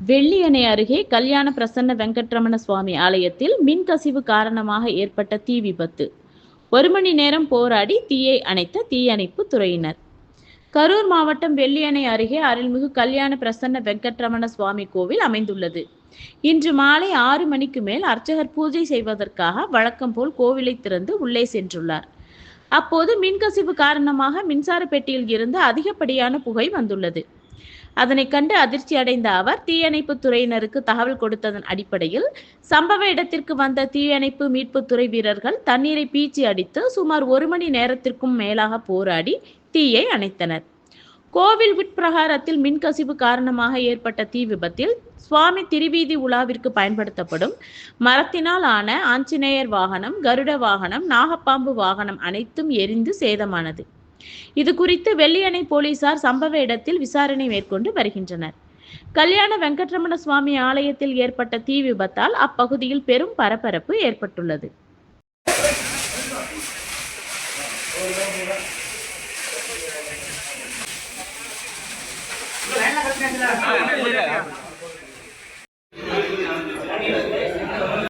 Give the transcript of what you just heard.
வெள்ளியணை அருகே கல்யாண பிரசன்ன வெங்கட்ரமண சுவாமி ஆலயத்தில் மின்கசிவு காரணமாக ஏற்பட்ட தீ விபத்து. ஒரு மணி நேரம் போராடி தீயை அணைத்த தீயணைப்பு துறையினர். கரூர் மாவட்டம் வெள்ளியணை அருகே அருள்மிகு கல்யாண பிரசன்ன வெங்கட்ரமண சுவாமி கோவில் அமைந்துள்ளது. இன்று மாலை ஆறு மணிக்கு மேல் அர்ச்சகர் பூஜை செய்வதற்காக வழக்கம் போல் கோவிலை திறந்து உள்ளே சென்றுள்ளார். அப்போது மின்கசிவு காரணமாக மின்சார பெட்டியில் இருந்து அதிகப்படியான புகை வந்துள்ளது. அதனை கண்டு அதிர்ச்சி அடைந்த அவர் தீயணைப்பு துறையினருக்கு தகவல் கொடுத்ததன் அடிப்படையில் சம்பவ இடத்திற்கு வந்த தீயணைப்பு மீட்பு துறை வீரர்கள் தண்ணீரை பீச்சி அடித்து சுமார் ஒரு மணி நேரத்திற்கும் மேலாக போராடி தீயை அணைத்தனர். கோவில் உட்பிரகாரத்தில் மின்கசிவு காரணமாக ஏற்பட்ட தீ விபத்தில் சுவாமி திருவீதி உலாவிற்கு பயன்படுத்தப்படும் மரத்தினால் ஆன ஆஞ்சநேயர் வாகனம் கருட வாகனம் நாகப்பாம்பு வாகனம் அனைத்தும் எரிந்து சேதமானது. இது குறித்து வெள்ளியணை போலீசார் சம்பவ இடத்தில் விசாரணை மேற்கொண்டு வருகின்றனர். கல்யாண வெங்கட்ரமண சுவாமி ஆலயத்தில் ஏற்பட்ட தீ விபத்தால் அப்பகுதியில் பெரும் பரபரப்பு ஏற்பட்டுள்ளது.